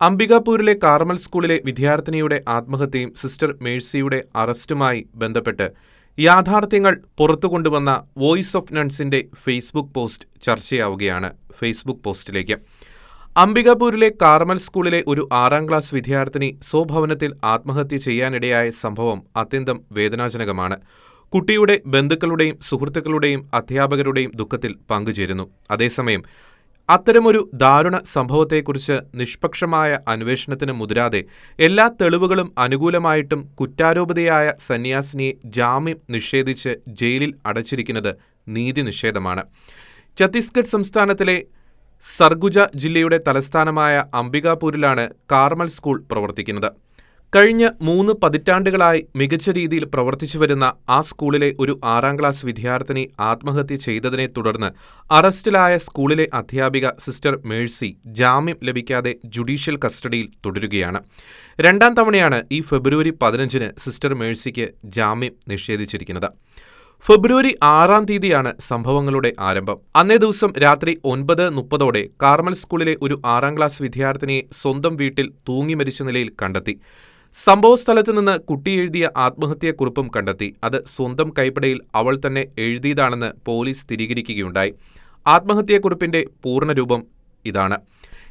അംബികാപൂരിലെ Carmel സ്കൂളിലെ വിദ്യാർത്ഥിനിയുടെ ആത്മഹത്യയും sister മേഴ്സിയുടെ അറസ്റ്റുമായി ബന്ധപ്പെട്ട് യാഥാർത്ഥ്യങ്ങൾ പുറത്തുകൊണ്ടുവന്ന വോയിസ് ഓഫ് നൺസിന്റെ ഫേസ്ബുക്ക് പോസ്റ്റ് ചർച്ചയാവുകയാണ് ഫേസ്ബുക്ക് പോസ്റ്റിലേക്ക്. അംബികാപൂരിലെ കാർമൽ സ്കൂളിലെ ഒരു ആറാം ക്ലാസ് വിദ്യാർത്ഥിനി സ്വഭവനത്തിൽ ആത്മഹത്യ ചെയ്യാനിടയായ സംഭവം അത്യന്തം വേദനാജനകമാണ്. കുട്ടിയുടെ ബന്ധുക്കളുടെയും സുഹൃത്തുക്കളുടെയും അധ്യാപകരുടെയും ദുഃഖത്തിൽ പങ്കുചേരുന്നു. അതേസമയം അത്തരമൊരു ദാരുണ സംഭവത്തെക്കുറിച്ച് നിഷ്പക്ഷമായ അന്വേഷണത്തിന് മുതിരാതെ എല്ലാ തെളിവുകളും അനുകൂലമായിട്ടും കുറ്റാരോപിതയായ സന്യാസിനിയെ ജാമ്യം നിഷേധിച്ച് ജയിലിൽ അടച്ചിരിക്കുന്നത് നീതി നിഷേധമാണ്. ഛത്തീസ്ഗഡ് സംസ്ഥാനത്തിലെ സർഗുജ ജില്ലയുടെ തലസ്ഥാനമായ അംബികാപൂരിലാണ് കാർമൽ സ്കൂൾ പ്രവർത്തിക്കുന്നത്. കഴിഞ്ഞ മൂന്ന് പതിറ്റാണ്ടുകളായി മികച്ച രീതിയിൽ പ്രവർത്തിച്ചുവരുന്ന ആ സ്കൂളിലെ ഒരു ആറാം ക്ലാസ് വിദ്യാർത്ഥിനി ആത്മഹത്യ ചെയ്തതിനെ തുടർന്ന് അറസ്റ്റിലായ സ്കൂളിലെ അധ്യാപിക സിസ്റ്റർ മേഴ്സി ജാമ്യം ലഭിക്കാതെ ജുഡീഷ്യൽ കസ്റ്റഡിയിൽ തുടരുകയാണ്. രണ്ടാം തവണയാണ് ഈ ഫെബ്രുവരി പതിനഞ്ചിന് സിസ്റ്റർ മേഴ്സിക്ക് ജാമ്യം നിഷേധിച്ചിരിക്കുന്നത്. ഫെബ്രുവരി ആറാം തീയതിയാണ് സംഭവങ്ങളുടെ ആരംഭം. അന്നേ ദിവസം രാത്രി ഒൻപത് മുപ്പതോടെ കാർമൽ സ്കൂളിലെ ഒരു ആറാം ക്ലാസ് വിദ്യാർത്ഥിനിയെ സ്വന്തം വീട്ടിൽ തൂങ്ങി മരിച്ച നിലയിൽ കണ്ടെത്തി. സംഭവസ്ഥലത്ത് നിന്ന് കുട്ടി എഴുതിയ ആത്മഹത്യാക്കുറിപ്പും കണ്ടെത്തി. അത് സ്വന്തം കൈപ്പടയിൽ അവൾ തന്നെ എഴുതിയതാണെന്ന് പോലീസ് സ്ഥിരീകരിക്കുകയുണ്ടായി. ആത്മഹത്യാക്കുറിപ്പിന്റെ പൂർണരൂപം ഇതാണ്.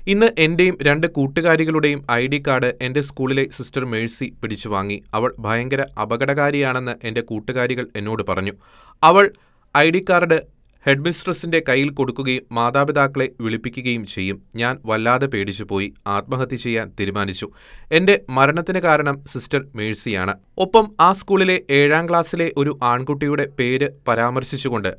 ഇന്ന് എന്റെയും രണ്ട് കൂട്ടുകാരികളുടെയും ഐ ഡി കാർഡ് എന്റെ സ്കൂളിലെ സിസ്റ്റർ മേഴ്സി പിടിച്ചു വാങ്ങി. അവൾ ഭയങ്കര അപകടകാരിയാണെന്ന് എന്റെ കൂട്ടുകാരികൾ എന്നോട് പറഞ്ഞു. അവൾ ഐ ഡി കാർഡ് ഹെഡ്മിസ്ട്രസിന്റെ കയ്യിൽ കൊടുക്കുകയും മാതാപിതാക്കളെ വിളിപ്പിക്കുകയും ചെയ്യും. ഞാൻ വല്ലാതെ പേടിച്ചുപോയി. ആത്മഹത്യ ചെയ്യാൻ തീരുമാനിച്ചു. എന്റെ മരണത്തിന് കാരണം സിസ്റ്റർ മേഴ്സിയാണ്. ഒപ്പം ആ സ്കൂളിലെ ഏഴാം ക്ലാസ്സിലെ ഒരു ആൺകുട്ടിയുടെ പേര് പരാമർശിച്ചുകൊണ്ട്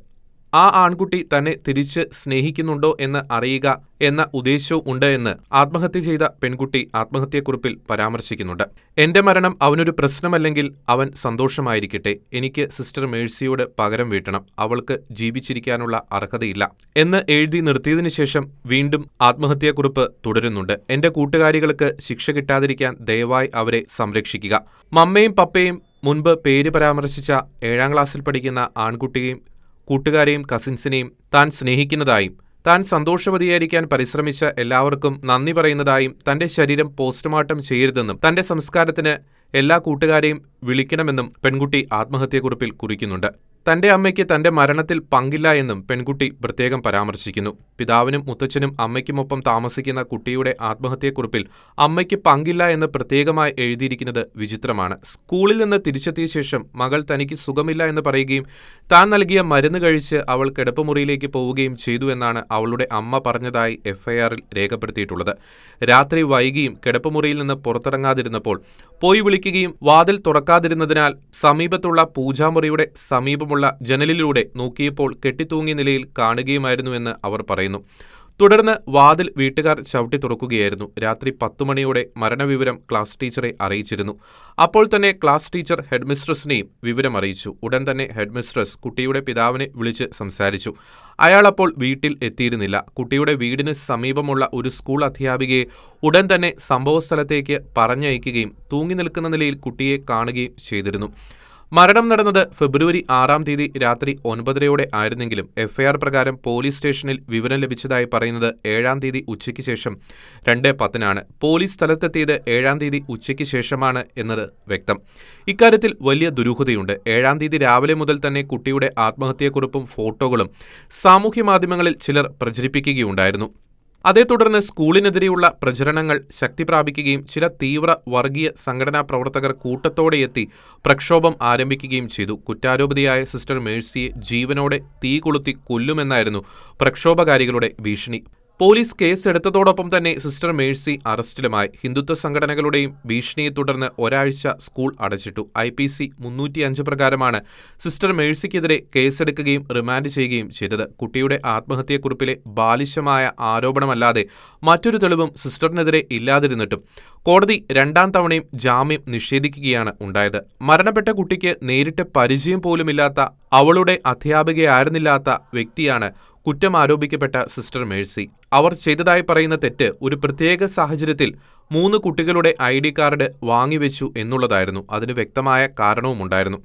ആ ആൺകുട്ടി തന്നെ തിരിച്ച് സ്നേഹിക്കുന്നുണ്ടോ എന്ന് അറിയുക എന്ന ഉദ്ദേശവും ഉണ്ട് എന്ന് ആത്മഹത്യ ചെയ്ത പെൺകുട്ടി ആത്മഹത്യക്കുറിപ്പിൽ പരാമർശിക്കുന്നുണ്ട്. എന്റെ മരണം അവനൊരു പ്രശ്നമല്ലെങ്കിൽ അവൻ സന്തോഷമായിരിക്കട്ടെ. എനിക്ക് സിസ്റ്റർ മേഴ്സിയോട് പകരം വീട്ടണം. അവൾക്ക് ജീവിച്ചിരിക്കാനുള്ള അർഹതയില്ല എന്ന് എഴുതി നിർത്തിയതിനു ശേഷം വീണ്ടും ആത്മഹത്യാക്കുറിപ്പ് തുടരുന്നുണ്ട്. എന്റെ കൂട്ടുകാരികൾക്ക് ശിക്ഷ കിട്ടാതിരിക്കാൻ ദയവായി അവരെ സംരക്ഷിക്കുക. മമ്മയും പപ്പയും മുൻപ് പേര് പരാമർശിച്ച ഏഴാം ക്ലാസ്സിൽ പഠിക്കുന്ന ആൺകുട്ടിയെയും കൂട്ടുകാരെയും കസിൻസിനെയും താൻ സ്നേഹിക്കുന്നതായും താൻ സന്തോഷവതിയായിരിക്കാൻ പരിശ്രമിച്ച എല്ലാവർക്കും നന്ദി പറയുന്നതായും തന്റെ ശരീരം പോസ്റ്റ്മോർട്ടം ചെയ്യരുതെന്നും തന്റെ സംസ്കാരത്തിന് എല്ലാ കൂട്ടുകാരെയും വിളിക്കണമെന്നും പെൺകുട്ടി ആത്മഹത്യാക്കുറിപ്പിൽ കുറിക്കുന്നുണ്ട്. തന്റെ അമ്മയ്ക്ക് തന്റെ മരണത്തിൽ പങ്കില്ല എന്നും പെൺകുട്ടി പ്രത്യേകം പരാമർശിക്കുന്നു. പിതാവിനും മുത്തച്ഛനും അമ്മയ്ക്കുമൊപ്പം താമസിക്കുന്ന കുട്ടിയുടെ ആത്മഹത്യക്കുറിപ്പിൽ അമ്മയ്ക്ക് പങ്കില്ല എന്ന് പ്രത്യേകമായി എഴുതിയിരിക്കുന്നത് വിചിത്രമാണ്. സ്കൂളിൽ നിന്ന് തിരിച്ചെത്തിയ ശേഷം മകൾ തനിക്ക് സുഖമില്ല എന്ന് പറയുകയും താൻ നൽകിയ മരുന്ന് കഴിച്ച് അവൾ കിടപ്പുമുറിയിലേക്ക് പോവുകയും ചെയ്തു എന്നാണ് അവളുടെ അമ്മ പറഞ്ഞതായി എഫ്ഐആറിൽ രേഖപ്പെടുത്തിയിട്ടുള്ളത്. രാത്രി വൈകിയും കിടപ്പുമുറിയിൽ നിന്ന് പുറത്തിറങ്ങാതിരുന്നപ്പോൾ പോയി വിളിക്കുകയും വാതിൽ തുറക്കാതിരുന്നതിനാൽ സമീപത്തുള്ള പൂജാമുറിയുടെ സമീപമുള്ള ജനലിലൂടെ നോക്കിയപ്പോൾ കെട്ടിത്തൂങ്ങിയ നിലയിൽ കാണുകയുമായിരുന്നുവെന്ന് അവർ പറയുന്നു. തുടർന്ന് വാതിൽ വീട്ടുകാർ ചവിട്ടി തുറക്കുകയായിരുന്നു. രാത്രി പത്തു മണിയോടെ മരണവിവരം ക്ലാസ് ടീച്ചറെ അറിയിച്ചിരുന്നു. അപ്പോൾ തന്നെ ക്ലാസ് ടീച്ചർ ഹെഡ്മിസ്ട്രസിനെയും വിവരം അറിയിച്ചു. ഉടൻ തന്നെ ഹെഡ്മിസ്ട്രസ് കുട്ടിയുടെ പിതാവിനെ വിളിച്ച് സംസാരിച്ചു. അയാൾ അപ്പോൾ വീട്ടിൽ എത്തിയിരുന്നില്ല. കുട്ടിയുടെ വീടിന് സമീപമുള്ള ഒരു സ്കൂൾ അധ്യാപികയെ ഉടൻ തന്നെ സംഭവസ്ഥലത്തേക്ക് പറഞ്ഞയക്കുകയും തൂങ്ങി നിൽക്കുന്ന നിലയിൽ കുട്ടിയെ കാണുകയും ചെയ്തിരുന്നു. മരണം നടന്നത് ഫെബ്രുവരി ആറാം തീയതി രാത്രി ഒൻപതരയോടെ ആയിരുന്നെങ്കിലും എഫ്ഐആർ പ്രകാരം പോലീസ് സ്റ്റേഷനിൽ വിവരം ലഭിച്ചതായി പറയുന്നത് ഏഴാം തീയതി ഉച്ചയ്ക്ക് ശേഷം രണ്ട് പത്തിനാണ്. പോലീസ് സ്ഥലത്തെത്തിയത് ഏഴാം തീയതി ഉച്ചയ്ക്ക് ശേഷമാണ് എന്നത് വ്യക്തം. ഇക്കാര്യത്തിൽ വലിയ ദുരൂഹതയുണ്ട്. ഏഴാം തീയതി രാവിലെ മുതൽ തന്നെ കുട്ടിയുടെ ആത്മഹത്യാക്കുറിപ്പും ഫോട്ടോകളും സാമൂഹ്യ മാധ്യമങ്ങളിൽ ചിലർ പ്രചരിപ്പിക്കുകയുണ്ടായിരുന്നു. അതേ തുടർന്ന് സ്കൂളിനെതിരെയുള്ള പ്രചരണങ്ങൾ ശക്തി പ്രാപിക്കുകയും ചില തീവ്ര വർഗീയ സംഘടനാ പ്രവർത്തകർ കൂട്ടത്തോടെ എത്തി പ്രക്ഷോഭം ആരംഭിക്കുകയും ചെയ്തു. കുറ്റാരോപിതയായ സിസ്റ്റർ മേഴ്സിയെ ജീവനോടെ തീ കൊളുത്തി കൊല്ലുമെന്നായിരുന്നു പ്രക്ഷോഭകാരികളുടെ ഭീഷണി. പോലീസ് കേസെടുത്തതോടൊപ്പം തന്നെ സിസ്റ്റർ മേഴ്സി അറസ്റ്റിലുമായി. ഹിന്ദുത്വ സംഘടനകളുടെയും ഭീഷണിയെ തുടർന്ന് ഒരാഴ്ച സ്കൂൾ അടച്ചിട്ടു. ഐ പി സി മുന്നൂറ്റിയഞ്ച് പ്രകാരമാണ് സിസ്റ്റർ മേഴ്സിക്കെതിരെ കേസെടുക്കുകയും റിമാൻഡ് ചെയ്യുകയും ചെയ്തത്. കുട്ടിയുടെ ആത്മഹത്യക്കുറിപ്പിലെ ബാലിശമായ ആരോപണമല്ലാതെ മറ്റൊരു തെളിവും സിസ്റ്ററിനെതിരെ ഇല്ലാതിരുന്നിട്ടും കോടതി രണ്ടാം തവണയും ജാമ്യം നിഷേധിക്കുകയാണ് ഉണ്ടായത്. മരണപ്പെട്ട കുട്ടിക്ക് നേരിട്ട് പരിചയം പോലുമില്ലാത്ത അവളുടെ അധ്യാപികയായിരുന്നില്ലാത്ത വ്യക്തിയാണ് കുറ്റം ആരോപിക്കപ്പെട്ട സിസ്റ്റർ മേഴ്സി. അവർ ചെയ്തതായി പറയുന്ന തെറ്റ് ഒരു പ്രത്യേക സാഹചര്യത്തിൽ മൂന്ന് കുട്ടികളുടെ ഐ ഡി കാർഡ് വാങ്ങിവെച്ചു എന്നുള്ളതായിരുന്നു. അതിന് വ്യക്തമായ കാരണവുമുണ്ടായിരുന്നു.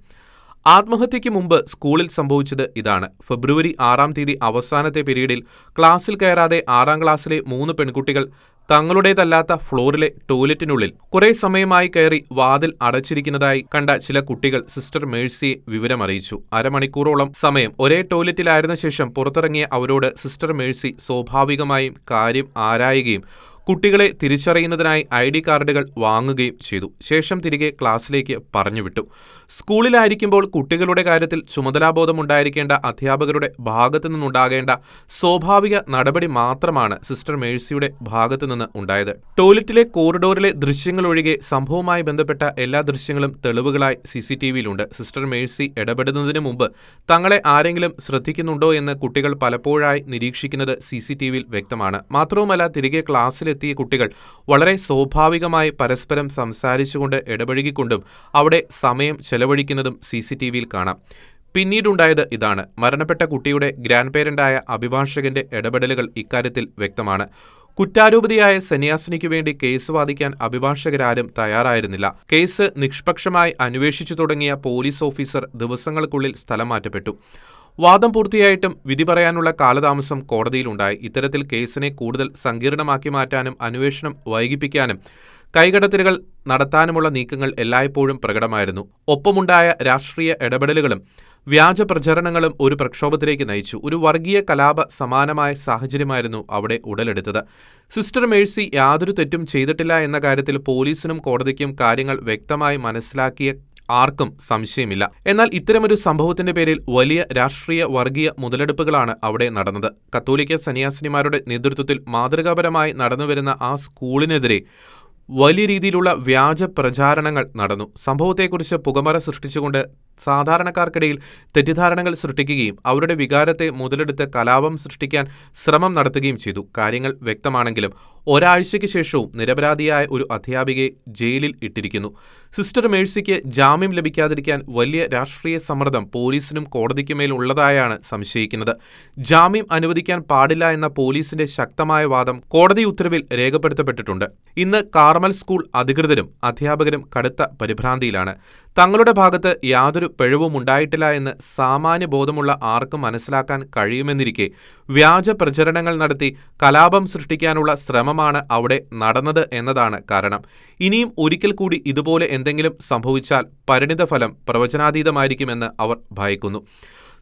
ആത്മഹത്യയ്ക്ക് മുമ്പ് സ്കൂളിൽ സംഭവിച്ചത് ഇതാണ്. ഫെബ്രുവരി ആറാം തീയതി അവസാനത്തെ പീരീഡിൽ ക്ലാസ്സിൽ കയറാതെ ആറാം ക്ലാസ്സിലെ മൂന്ന് പെൺകുട്ടികൾ തങ്ങളുടേതല്ലാത്ത ഫ്ലോറിലെ ടോയ്ലറ്റിനുള്ളിൽ കുറെ സമയമായി കയറി വാതിൽ അടച്ചിരിക്കുന്നതായി കണ്ട ചില കുട്ടികൾ സിസ്റ്റർ മേഴ്സിയെ വിവരമറിയിച്ചു. അരമണിക്കൂറോളം സമയം ഒരേ ടോയ്ലറ്റിലായിരുന്ന ശേഷം പുറത്തിറങ്ങിയ അവരോട് സിസ്റ്റർ മേഴ്സി സ്വാഭാവികമായും കാര്യം ആരായുകയും കുട്ടികളെ തിരിച്ചറിയുന്നതിനായി ഐ ഡി കാർഡുകൾ വാങ്ങുകയും ചെയ്തു. ശേഷം തിരികെ ക്ലാസ്സിലേക്ക് പറഞ്ഞുവിട്ടു. സ്കൂളിലായിരിക്കുമ്പോൾ കുട്ടികളുടെ കാര്യത്തിൽ ചുമതലാബോധമുണ്ടായിരിക്കേണ്ട അധ്യാപകരുടെ ഭാഗത്തു നിന്നുണ്ടാകേണ്ട സ്വാഭാവിക നടപടി മാത്രമാണ് സിസ്റ്റർ മേഴ്സിയുടെ ഭാഗത്തു നിന്ന് ഉണ്ടായത്. ടോയ്ലറ്റിലെ കോറിഡോറിലെ ദൃശ്യങ്ങൾ ഒഴികെ സംഭവവുമായി ബന്ധപ്പെട്ട എല്ലാ ദൃശ്യങ്ങളും തെളിവുകളായി സി സി ടി വിയിലുണ്ട്. സിസ്റ്റർ മേഴ്സി ഇടപെടുന്നതിന് മുമ്പ് തങ്ങളെ ആരെങ്കിലും ശ്രദ്ധിക്കുന്നുണ്ടോ എന്ന് കുട്ടികൾ പലപ്പോഴായി നിരീക്ഷിക്കുന്നത് സി സി ടി വിയിൽ വ്യക്തമാണ്. മാത്രവുമല്ല തിരികെ ക്ലാസ്സിലെത്തിയ കുട്ടികൾ വളരെ സ്വാഭാവികമായി പരസ്പരം സംസാരിച്ചുകൊണ്ട് ഇടപഴകിക്കൊണ്ടും അവിടെ സമയം ചെലവഴിക്കുന്നതും സി സി ടി വിയിൽ കാണാം. പിന്നീടുണ്ടായത് ഇതാണ്. മരണപ്പെട്ട കുട്ടിയുടെ ഗ്രാൻഡ് പേരന്റായ അഭിഭാഷകന്റെ ഇടപെടലുകൾ ഇക്കാര്യത്തിൽ വ്യക്തമാണ്. കുറ്റാരോപിതയായ സന്യാസിനിക്കു വേണ്ടി കേസ് വാദിക്കാൻ അഭിഭാഷകരാരും തയ്യാറായിരുന്നില്ല. കേസ് നിഷ്പക്ഷമായി അന്വേഷിച്ചു തുടങ്ങിയ പോലീസ് ഓഫീസർ ദിവസങ്ങൾക്കുള്ളിൽ സ്ഥലം മാറ്റപ്പെട്ടു. വാദം പൂർത്തിയായിട്ടും വിധി പറയാനുള്ള കാലതാമസം കോടതിയിലുണ്ടായി. ഇത്തരത്തിൽ കേസിനെ കൂടുതൽ സങ്കീർണമാക്കി മാറ്റാനും അന്വേഷണം വൈകിപ്പിക്കാനും കൈകടത്തലുകൾ നടത്താനുമുള്ള നീക്കങ്ങൾ എല്ലായ്പ്പോഴും പ്രകടമായിരുന്നു. ഒപ്പമുണ്ടായ രാഷ്ട്രീയ ഇടപെടലുകളും വ്യാജ പ്രചരണങ്ങളും ഒരു പ്രക്ഷോഭത്തിലേക്ക് നയിച്ചു. ഒരു വർഗീയ കലാപ സമാനമായ സാഹചര്യമായിരുന്നു അവിടെ ഉടലെടുത്തത്. സിസ്റ്റർ മേഴ്സി യാതൊരു തെറ്റും ചെയ്തിട്ടില്ല എന്ന കാര്യത്തിൽ പോലീസിനും കോടതിക്കും കാര്യങ്ങൾ വ്യക്തമായി മനസ്സിലാക്കിയ ആർക്കും സംശയമില്ല. എന്നാൽ ഇത്തരമൊരു സംഭവത്തിന്റെ പേരിൽ വലിയ രാഷ്ട്രീയ വർഗീയ മുതലെടുപ്പുകളാണ് അവിടെ നടന്നത്. കത്തോലിക്ക സന്യാസിനിമാരുടെ നേതൃത്വത്തിൽ മാതൃകാപരമായി നടന്നുവരുന്ന ആ സ്കൂളിനെതിരെ വലിയ രീതിയിലുള്ള വ്യാജ പ്രചാരണങ്ങൾ നടന്നു. സംഭവത്തെക്കുറിച്ച് പുകമറ സൃഷ്ടിച്ചുകൊണ്ട് സാധാരണക്കാർക്കിടയിൽ തെറ്റിദ്ധാരണകൾ സൃഷ്ടിക്കുകയും അവരുടെ വികാരത്തെ മുതലെടുത്ത് കലാപം സൃഷ്ടിക്കാൻ ശ്രമം നടത്തുകയും ചെയ്തു. കാര്യങ്ങൾ വ്യക്തമാണെങ്കിലും ഒരാഴ്ചയ്ക്ക് ശേഷവും നിരപരാധിയായ ഒരു അധ്യാപികയെ ജയിലിൽ ഇട്ടിരിക്കുന്നു. സിസ്റ്റർ മേഴ്സിക്ക് ജാമ്യം ലഭിക്കാതിരിക്കാൻ വലിയ രാഷ്ട്രീയ സമ്മർദ്ദം പോലീസിനും കോടതിക്കുമേൽ ഉള്ളതായാണ് സംശയിക്കുന്നത്. ജാമ്യം അനുവദിക്കാൻ പാടില്ല എന്ന പോലീസിന്റെ ശക്തമായ വാദം കോടതി ഉത്തരവിൽ രേഖപ്പെടുത്തപ്പെട്ടിട്ടുണ്ട്. ഇന്ന് കാർമൽ സ്കൂൾ അധികൃതരും അധ്യാപകരും കടുത്ത പരിഭ്രാന്തിയിലാണ്. തങ്ങളുടെ ഭാഗത്ത് യാതൊരു പിഴവും ഉണ്ടായിട്ടില്ല എന്ന് സാമാന്യ ബോധമുള്ള ആർക്കും മനസ്സിലാക്കാൻ കഴിയുമെന്നിരിക്കെ വ്യാജ പ്രചരണങ്ങൾ നടത്തി കലാപം സൃഷ്ടിക്കാനുള്ള ശ്രമമാണ് അവിടെ നടന്നത് എന്നതാണ് കാരണം. ഇനിയും ഒരിക്കൽ കൂടി ഇതുപോലെ എന്തെങ്കിലും സംഭവിച്ചാൽ പരിണിതഫലം പ്രവചനാതീതമായിരിക്കുമെന്ന് അവർ ഭയക്കുന്നു.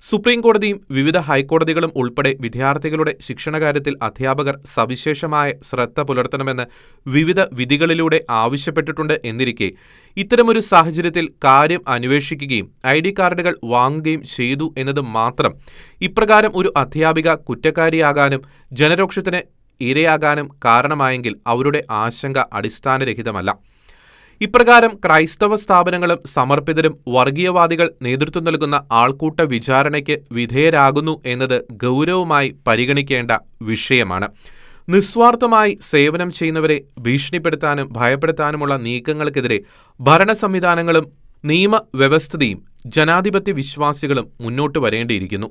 സുപ്രീം കോടതിയും വിവിധ ഹൈക്കോടതികളും ഉൾപ്പെടെ വിദ്യാർത്ഥികളുടെ ശിക്ഷണകാര്യത്തിൽ അധ്യാപകർ സവിശേഷമായ ശ്രദ്ധ പുലർത്തണമെന്ന് വിവിധ വിധികളിലൂടെ ആവശ്യപ്പെട്ടിട്ടുണ്ട് എന്നിരിക്കെ ഇത്തരമൊരു സാഹചര്യത്തിൽ കാര്യം അന്വേഷിക്കുകയും ഐ ഡി കാർഡുകൾ വാങ്ങുകയും ചെയ്തു എന്നത് മാത്രം ഇപ്രകാരം ഒരു അധ്യാപിക കുറ്റക്കാരിയാകാനും ജനരോക്ഷത്തിന് ഇരയാകാനും കാരണമായെങ്കിൽ അവരുടെ ആശങ്ക അടിസ്ഥാനരഹിതമല്ല. ഇപ്രകാരം ക്രൈസ്തവ സ്ഥാപനങ്ങളും സമർപ്പിതരും വർഗീയവാദികൾ നേതൃത്വം നൽകുന്ന ആൾക്കൂട്ട വിചാരണയ്ക്ക് വിധേയരാകുന്നു എന്നത് ഗൗരവമായി പരിഗണിക്കേണ്ട വിഷയമാണ്. നിസ്വാർത്ഥമായി സേവനം ചെയ്യുന്നവരെ ഭീഷണിപ്പെടുത്താനും ഭയപ്പെടുത്താനുമുള്ള നീക്കങ്ങൾക്കെതിരെ ഭരണ സംവിധാനങ്ങളും നിയമവ്യവസ്ഥിതിയും ജനാധിപത്യ വിശ്വാസികളും മുന്നോട്ട് വരേണ്ടിയിരിക്കുന്നു.